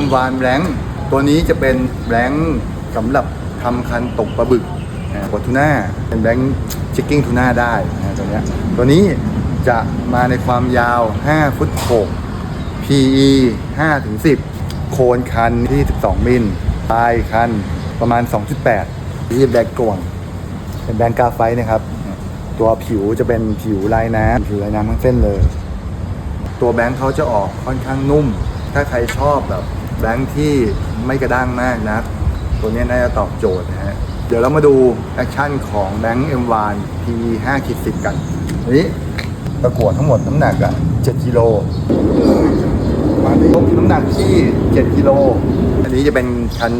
M1 แบงตัวนี้จะเป็นแบงสำหรับทำคันตกปลาบึกนะกดทูน่าเป็นแบงชิคกิ้งทูน่าได้นะตัวนี้ตัวนี้จะมาในความยาว 5 ฟุต 6 PE 5ถึง10 โคนคันที่ 12 มิลปลายคันประมาณ 2.8 ที่แบงกลวง เป็นแบงกาไฟนะครับ ตัวผิวจะเป็นผิวลายน้ำผิวลายน้ำทั้งเส้นเลย ตัวแบงค์เขาจะออกค่อนข้างนุ่ม ถ้าใครชอบแบบ แบงค์ที่ไม่กระด้างมากนะตัวนี้น่าจะตอบโจทย์นะฮะ เดี๋ยวเรามาดูแอคชั่นของแบงค์ M1 PE 5ขีด10กันอันนี้ประกวดทั้งหมดน้ำหนักอะ7กิโลมาที่น้ำหนักที่7กิโลอันนี้จะเป็นคัน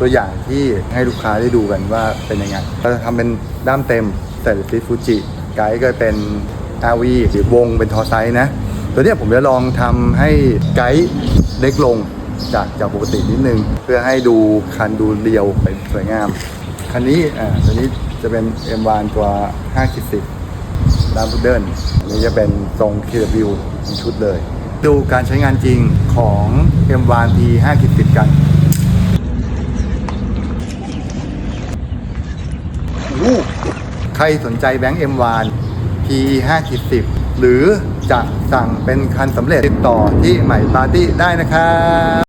ตัวอย่างที่ให้ลูกค้าได้ดูกันว่าเป็นยังไงเราจะทำเป็นด้ามเต็มใส่ฟิฟูจิไกด์ก็เป็น RV หรือวงเป็นทอไซส์นะ ตัวนี้ผมจะลองทำให้ไกด์เล็กลง จากจากปกตินิดนึง เพื่อให้ดูคันดูเรียวเป็นสวยงาม คันนี้อ่าตัวนี้จะเป็น M1 ตัว5 10ด้านพุดเดิลอันนี้จะเป็นทรง KW ทั้งชุดเลย ดูการใช้งานจริงของ M1 P 5 10กันโอ้โหใครสนใจแบงค์ M1 P 5 10หรือจะสั่งเป็นคันสำเร็จติดต่อที่ใหม่ปาร์ตี้ได้นะครับ